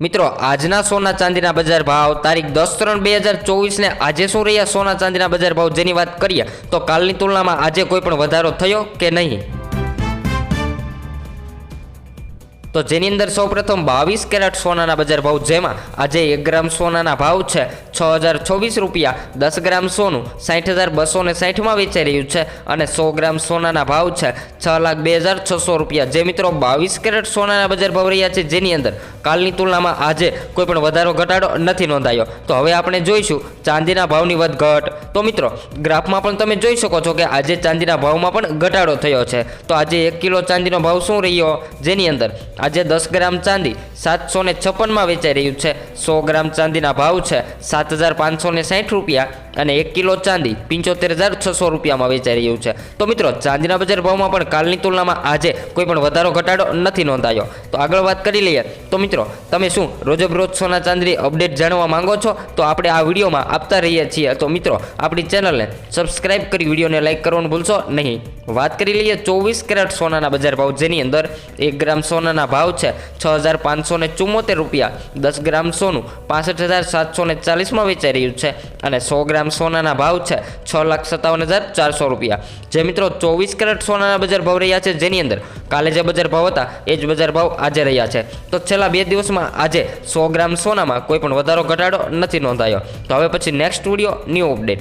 મિત્રો, આજના સોના ચાંદીના બજાર ભાવ તારીખ દસ ત્રણ બે હજાર ચોવીસને આજે શું રહ્યા સોના ચાંદીના બજાર ભાવ? જેની વાત કરીએ, તો કાલની તુલનામાં આજે કોઈ પણ વધારો થયો કે નહીં? તો જેની અંદર સૌપ્રથમ બાવીસ કેરેટ સોનાના બજાર ભાવ, જેમાં આજે એક ગ્રામ સોનાના ભાવ છે છ હજાર ચોવીસ રૂપિયા, દસ ગ્રામ સોનું, સાઠ હજાર બસો ને સાઠમાં વેચાઈ રહ્યું છે અને સો ગ્રામ સોનાના ભાવ છે છ લાખ બે હજાર છસો રૂપિયા. જે મિત્રો બાવીસ કેરેટ સોનાના બજાર ભાવ રહ્યા છે, જેની અંદર કાલની તુલનામાં આજે કોઈ પણ વધારો, ઘટાડો નથી નોંધાયો. તો હવે આપણે જોઈશું ચાંદીના ભાવની વધઘટ. તો મિત્રો, ગ્રાફમાં પણ તમે જોઈ શકો છો કે આજે ચાંદીના ભાવમાં પણ ઘટાડો થયો છે. તો આજે એક કિલો ચાંદીનો ભાવ શું રહ્યો? જેની અંદર આજે દસ ગ્રામ ચાંદી સાતસો ને છપ્પનમાં વેચાઈ રહ્યું છે. સો ગ્રામ ચાંદીના ભાવ છે સાત હજાર પાંચસો ને સાઠ રૂપિયા અને એક કિલો ચાંદી પંચોતેર હજાર છસો રૂપિયામાં વેચાઈ રહ્યું છે. તો મિત્રો, ચાંદીના બજાર ભાવમાં પણ કાલની તુલનામાં આજે કોઈ પણ વધારો, ઘટાડો નથી નોંધાયો. તો આગળ વાત કરી લઈએ. તો મિત્રો, તમે શું રોજબરોજ સોના ચાંદીની અપડેટ જાણવા માંગો છો? તો આપણે આ વિડીયોમાં આપતા રહીએ છીએ. તો મિત્રો, આપણી ચેનલને સબસ્ક્રાઇબ કરી વિડીયોને લાઇક કરવાનું ભૂલશો નહીં. વાત કરી લઈએ ચોવીસ કેરેટ સોનાના બજાર ભાવ, જેની અંદર એક ગ્રામ સોનાના ભાવ છે છ હજાર પાંચસો ને રૂપિયા, દસ ગ્રામ સોનું પાસઠ હજાર સાતસો ને ચાલીસમાં વેચાઈ રહ્યું છે અને સો ગ્રામ સોનાના ભાવ છે છ લાખ સત્તાવન હજાર ચારસો રૂપિયા. જે મિત્રો ચોવીસ કેરેટ સોનાના બજાર ભાવ રહ્યા છે જેની અંદર કાલે જે બજાર ભાવ હતા એ જ બજાર ભાવ આજે રહ્યા છે. તો છેલ્લા બે દિવસમાં આજે સો ગ્રામ સોનામાં કોઈ પણ વધારો ઘટાડો નથી નોંધાયો. તો હવે પછી નેક્સ્ટ વીડિયો ન્યૂ અપડેટ